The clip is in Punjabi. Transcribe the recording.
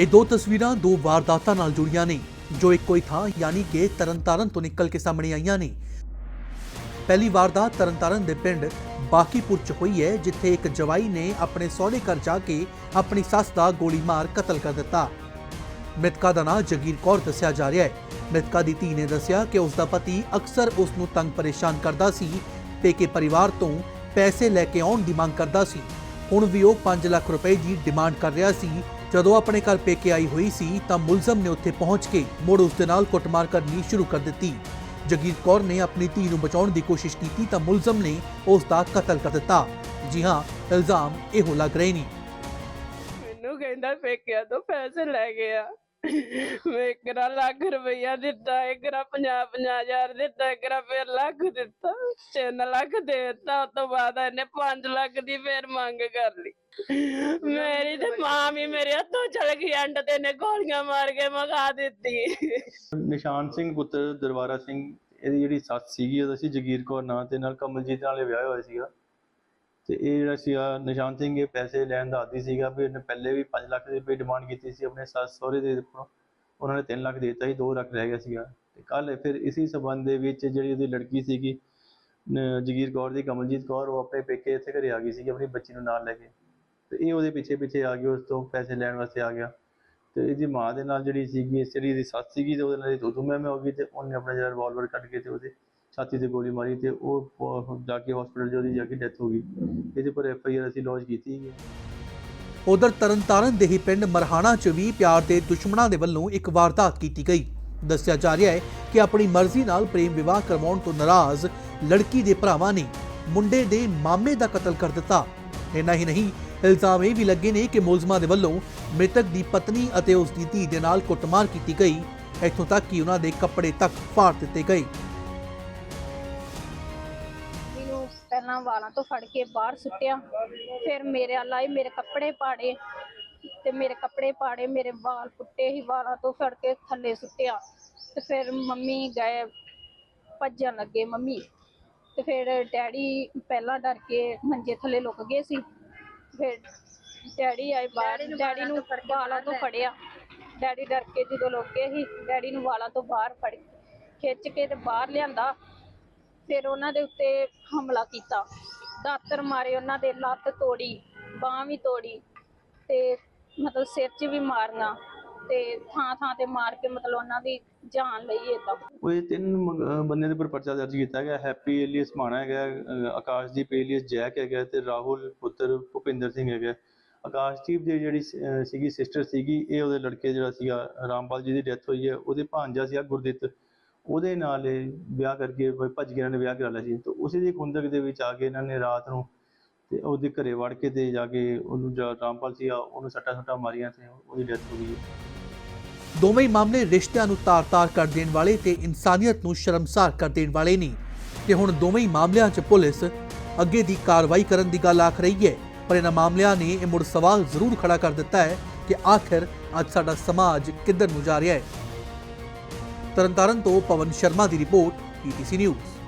ਇਹ ਦੋ ਤਸਵੀਰਾਂ ਦੋ ਵਾਰਦਾਤਾਂ ਨਾਲ ਜੁੜੀਆਂ ਨੇ, ਜੋ ਇੱਕੋ ਹੀ ਥਾਂ ਯਾਨੀ ਕਿ ਤਰਨਤਾਰਨ ਤੋਂ ਨਿਕਲ ਕੇ ਸਾਹਮਣੇ ਆਈਆਂ ਨੇ। ਪਹਿਲੀ ਵਾਰਦਾਤ ਤਰਨਤਾਰਨ ਦੇ ਪਿੰਡ ਬਾਕੀਪੁਰ ਚ ਹੋਈ ਹੈ, ਜਿੱਥੇ ਇੱਕ ਜਵਾਈ ਨੇ ਆਪਣੇ ਸਹੁਰੇ ਘਰ ਜਾ ਕੇ ਆਪਣੀ ਸੱਸ ਦਾ ਗੋਲੀ ਮਾਰ ਕਤਲ ਕਰ ਦਿੱਤਾ। ਮ੍ਰਿਤਕਾ ਦਾ ਨਾਂ ਜਗੀਰ ਕੌਰ ਦੱਸਿਆ ਜਾ ਰਿਹਾ ਹੈ। ਮ੍ਰਿਤਕਾ ਦੀ ਧੀ ਨੇ ਦੱਸਿਆ ਕਿ ਉਸ ਦਾ ਪਤੀ ਅਕਸਰ ਉਸ ਨੂੰ ਤੰਗ ਪਰੇਸ਼ਾਨ ਕਰਦਾ ਸੀ, ਪੇਕੇ ਪਰਿਵਾਰ ਤੋਂ ਪੈਸੇ ਲੈ ਕੇ ਆਉਣ ਦੀ ਮੰਗ ਕਰਦਾ ਸੀ। ਹੁਣ ਵੀ ਉਹ 5 ਲੱਖ ਰੁਪਏ ਦੀ ਡਿਮਾਂਡ ਕਰ ਰਿਹਾ ਸੀ ਜਦੋਂ ਆਪਣੇ ਘਰ ਪੇਕੇ ਆਈ ਹੋਈ ਸੀ ਤਾਂ ਮੁਲਜ਼ਮ ਨੇ ਉੱਥੇ ਪਹੁੰਚ ਕੇ ਮੁੜ ਉਸ ਦੇ ਨਾਲ ਕੁੱਟਮਾਰ ਕਰਨੀ ਸ਼ੁਰੂ ਕਰ ਦਿੱਤੀ। ਜਗੀਰ ਕੌਰ ਨੇ ਆਪਣੀ ਧੀ ਨੂੰ ਬਚਾਉਣ ਦੀ ਕੋਸ਼ਿਸ਼ ਕੀਤੀ ਤਾਂ ਮੁਲਜ਼ਮ ਨੇ ਉਸ ਦਾ ਕਤਲ ਕਰ ਦਿੱਤਾ। ਜੀ ਹਾਂ, ਇਲਜ਼ਾਮ ਇਹੋ ਲੱਗ ਰਹੇ ਨੇ। ਮੈਨੂੰ ਕਹਿੰਦਾ ਪੇਕਿਆ ਤੋਂ ਪੈਸੇ ਲੈ ਗਿਆ। ਮੈਂ ਇਕਰਾ ਲੱਖ ਰੁਪਈਆ ਦਿੱਤਾ ਇਕਰਾ 50 50 ਹਜ਼ਾਰ ਦਿੱਤਾ ਇਕਰਾ ਫਿਰ ਲੱਖ ਦਿੱਤਾ 3 ਲੱਖ ਦੇ ਦਿੱਤਾ, ਉਸ ਤੋਂ ਬਾਅਦ ਇਹਨੇ 5 ਲੱਖ ਦੀ ਫਿਰ ਮੰਗ ਕਰ ਲਈ। ਮੇਰੀ ਤੇ ਮਾਂ ਵੀ ਮੇਰੇ ਹੱਥੋਂ ਚਲ ਗਈ, ਅੰਡ ਤੇ ਇਹਨੇ ਗੋਲੀਆਂ ਮਾਰ ਕੇ ਮਗਾ ਦਿੱਤੀ। ਨਿਸ਼ਾਨ ਸਿੰਘ ਪੁੱਤਰ ਦਰਬਾਰਾ ਸਿੰਘ, ਇਹਦੀ ਜਿਹੜੀ ਸੱਸ ਸੀਗੀ, ਉਹਦਾ ਸੀ ਜਗੀਰ ਕੌਰ ਨਾਂ ਤੇ, ਨਾਲ ਕਮਲਜੀਤ ਨਾਲ ਵਿਆਹ ਹੋਇਆ ਸੀਗਾ। ਤੇ ਇਹ ਜਿਹੜਾ ਸੀਗਾ ਨਿਸ਼ਾਨ ਸਿੰਘ, ਇਹ ਪੈਸੇ ਲੈਣ ਦਾ ਆਦੀ ਸੀਗਾ ਵੀ ਇਹਨੇ ਪਹਿਲੇ ਵੀ 5 ਲੱਖ ਦੇ ਰੁਪਏ ਡਿਮਾਂਡ ਕੀਤੀ ਸੀ ਆਪਣੇ ਸੱਸ ਸਹੁਰੇ ਦੇ ਉੱਪਰੋਂ। ਉਹਨਾਂ ਨੇ 3 ਲੱਖ ਦੇ ਦਿੱਤਾ ਸੀ 2 ਲੱਖ ਰਹਿ ਗਿਆ ਸੀਗਾ। ਤੇ ਕੱਲ ਫਿਰ ਇਸੇ ਸਬੰਧ ਦੇ ਵਿੱਚ ਜਿਹੜੀ ਉਹਦੀ ਲੜਕੀ ਸੀਗੀ ਜਗੀਰ ਕੌਰ ਦੀ, ਕਮਲਜੀਤ ਕੌਰ, ਉਹ ਆਪਣੇ ਪੇਕੇ ਇੱਥੇ ਘਰੇ ਆ ਗਈ ਸੀਗੀ, ਆਪਣੀ ਬੱਚੀ ਨੂੰ ਨਾਲ ਲੈ ਕੇ। ਤੇ ਇਹ ਉਹਦੇ ਪਿੱਛੇ ਪਿੱਛੇ ਆ ਗਿਆ ਉਸ ਤੋਂ ਪੈਸੇ ਲੈਣ ਵਾਸਤੇ ਆ ਗਿਆ। ਤੇ ਇਹਦੀ ਮਾਂ ਦੇ ਨਾਲ ਜਿਹੜੀ ਸੀਗੀ ਇਸ ਜਿਹੜੀ ਇਹਦੀ ਸੱਸ ਸੀਗੀ ਤੇ ਉਹਦੇ ਨਾਲ ਦੋ ਤੂੰ ਮੈਂ ਮੈਂ ਹੋ ਗਈ ਤੇ ਉਹਨੇ ਆਪਣਾ ਜਿਹੜਾ ਰਿਵਾਲਵਰ ਕੱਢ ਕੇ ਤੇ ਉਹਦੇ ਛਾਤੀ ਤੇ ਗੋਲੀ ਮਾਰੀ ਤੇ ਉਹ ਜਾ ਕੇ ਹਸਪੀਟਲ 'ਚ ਉਹਦੀ ਜਾ ਕੇ ਡੈਥ ਹੋ ਗਈ। ਇਹਦੇ ਪਰ ਐਫ ਆਈ ਆਰ ਅਸੀਂ ਲੌਂਚ ਕੀਤੀ ਹੈ ਉਧਰ ਤਰਨਤਾਰਨ ਦੇ ਹੀ ਪਿੰਡ ਮਰਹਾਣਾ 'ਚ ਵੀ ਪਿਆਰ ਦੇ ਦੁਸ਼ਮਣਾਂ ਦੇ ਵੱਲੋਂ ਇੱਕ ਵਾਰਦਾਤ ਕੀਤੀ ਗਈ। ਦੱਸਿਆ ਜਾ ਰਿਹਾ ਹੈ ਕਿ ਆਪਣੀ ਮਰਜ਼ੀ ਨਾਲ ਪ੍ਰੇਮ ਵਿਵਾਹ ਕਰਵਾਉਣ ਤੋਂ ਨਾਰਾਜ਼ ਲੜਕੀ ਦੇ ਭਰਾਵਾਂ ਨੇ ਮੁੰਡੇ ਦੇ ਮਾਮੇ ਦਾ ਕਤਲ ਕਰ ਦਿੱਤਾ। ਇੰਨਾ ਹੀ ਨਹੀਂ, ਇਲਜ਼ਾਮ ਇਹ ਵੀ ਲੱਗੇ ਨੇ ਕਿ ਮੁਲਜ਼ਮਾਂ ਦੇ ਵੱਲੋਂ ਮ੍ਰਿਤਕ ਦੀ ਪਤਨੀ ਅਤੇ ਉਸ ਦੀ ਧੀ ਦੇ ਨਾਲ ਕੁੱਟਮਾਰ ਕੀਤੀ ਗਈ। ਇੱਥੋਂ ਤੱਕ ਕਿ ਉਹਨਾਂ ਦੇ ਕੱਪੜੇ ਤੱਕ ਫਾੜ ਦਿੱਤੇ ਗਏ। ਪਹਿਲਾਂ ਵਾਲਾਂ ਤੋਂ ਫੜ ਕੇ ਬਾਹਰ ਸੁੱਟਿਆ। ਫਿਰ ਮੇਰੇ ਵੱਲ ਆਏ ਮੇਰੇ ਕੱਪੜੇ ਪਾੜੇ ਤੇ ਮੇਰੇ ਕੱਪੜੇ ਪਾੜੇ ਮੇਰੇ ਵਾਲ ਪੁੱਟੇ ਹੀ ਵਾਲਾਂ ਤੋਂ ਫੜ ਕੇ ਥੱਲੇ ਸੁੱਟਿਆ। ਤੇ ਫਿਰ ਮੰਮੀ ਗਏ ਭੱਜਣ ਲੱਗੇ ਮੰਮੀ। ਤੇ ਫਿਰ ਡੈਡੀ ਪਹਿਲਾਂ ਡਰ ਕੇ ਮੰਜੇ ਥੱਲੇ ਲੁਕ ਗਏ ਸੀ। ਫਿਰ ਡੈਡੀ ਆਏ ਬਾਹਰ ਡੈਡੀ ਨੂੰ ਵਾਲਾਂ ਤੋਂ ਫੜਿਆ। ਡੈਡੀ ਡਰ ਕੇ ਜਦੋਂ ਲੁਕ ਗਏ ਸੀ ਡੈਡੀ ਨੂੰ ਵਾਲਾਂ ਤੋਂ ਬਾਹਰ ਫੜ ਖਿੱਚ ਕੇ ਤੇ ਬਾਹਰ ਲਿਆਂਦਾ। ਫਿਰ ਉਹਨਾਂ ਦੇ ਉੱਤੇ ਹਮਲਾ ਕੀਤਾ। ਦਾਤਰ ਮਾਰੇ ਉਹਨਾਂ ਦੇ ਲੱਤ ਤੋੜੀ, ਬਾਹ ਵੀ ਤੋੜੀ ਤੇ ਮਤਲਬ ਸਿਰ 'ਚ ਵੀ ਮਾਰਨਾ ਤੇ ਥਾਂ ਥਾਂ ਤੇ ਮਾਰ ਕੇ ਮਤਲਬ ਉਹਨਾਂ ਦੀ ਜਾਨ ਲਈ ਏਦਾਂ ਉਹ ਤਿੰਨ ਬੰਦੇ ਦੇ ਉੱਪਰ ਪਰਚਾ ਦਰਜ ਕੀਤਾ ਗਿਆ? ਹੈਪੀ ਏਲੀਅਸ ਮਾਣਾ ਹੈਗਾ ਆਕਾਸ਼ਦੀਪ ਏਲੀਅਸ, ਜੈਕ ਹੈਗਾ ਤੇ ਰਾਹੁਲ ਪੁੱਤਰ ਭੁਪਿੰਦਰ ਸਿੰਘ ਹੈਗਾ। ਆਕਾਸ਼ਦੀਪ ਦੀ ਜਿਹੜੀ ਸੀਗੀ ਸਿਸਟਰ ਸੀਗੀ, ਇਹ ਉਹਦੇ ਲੜਕੇ ਜਿਹੜਾ ਸੀਗਾ, ਰਾਮਪਾਲ ਜੀ ਦੀ ਡੈਥ ਹੋਈ ਹੈ, ਉਹਦੇ ਭਾਂਜਾ ਸੀਗਾ ਗੁਰਦਿੱਤ। ਉਹਦੇ ਨਾਲ ਇਹ ਵਿਆਹ ਕਰਕੇ ਭੱਜ ਕੇ ਇਹਨਾਂ ਨੇ ਵਿਆਹ ਕਰਾ ਲਿਆ ਸੀ। ਤੇ ਉਸੇ ਦੀ ਖੁੰਦਕ ਦੇ ਵਿੱਚ ਆ ਕੇ ਇਹਨਾਂ ਨੇ ਰਾਤ ਨੂੰ ਤੇ ਉਹਦੇ ਘਰੇ ਵੜ ਕੇ ਤੇ ਜਾ ਕੇ ਉਹਨੂੰ ਜਿਹੜਾ ਰਾਮਪਾਲ ਸੀਗਾ ਉਹਨੂੰ ਸੱਟਾ ਸੱਟਾ ਮਾਰੀਆਂ ਤੇ ਉਹਦੀ ਡੈਥ ਹੋ ਗਈ। ਦੋਵੇਂ ਹੀ ਮਾਮਲੇ ਰਿਸ਼ਤਿਆਂ ਨੂੰ ਤਾਰ-ਤਾਰ ਕਰ ਦੇਣ ਵਾਲੇ ਤੇ ਇਨਸਾਨੀਅਤ ਨੂੰ ਸ਼ਰਮਸਾਰ ਕਰ ਦੇਣ ਵਾਲੇ ਨੇ। ਤੇ ਹੁਣ ਦੋਵੇਂ ਹੀ ਮਾਮਲਿਆਂ 'ਚ ਪੁਲਿਸ ਅੱਗੇ ਦੀ ਕਾਰਵਾਈ ਕਰਨ ਦੀ ਗੱਲ ਆਖ ਰਹੀ ਹੈ। ਪਰ ਇਹਨਾਂ ਮਾਮਲਿਆਂ ਨੇ ਇਹ ਮੁੜ ਸਵਾਲ ਜ਼ਰੂਰ ਖੜਾ ਕਰ ਦਿੱਤਾ ਹੈ ਕਿ ਆਖਿਰ ਅੱਜ ਸਾਡਾ ਸਮਾਜ ਕਿੱਧਰ ਨੂੰ ਜਾ ਰਿਹਾ ਹੈ। ਤਰਨਤਾਰਨ ਤੋਂ ਪਵਨ ਸ਼ਰਮਾ ਦੀ ਰਿਪੋਰਟ ਪੀਟੀਸੀ ਨਿਊਜ਼।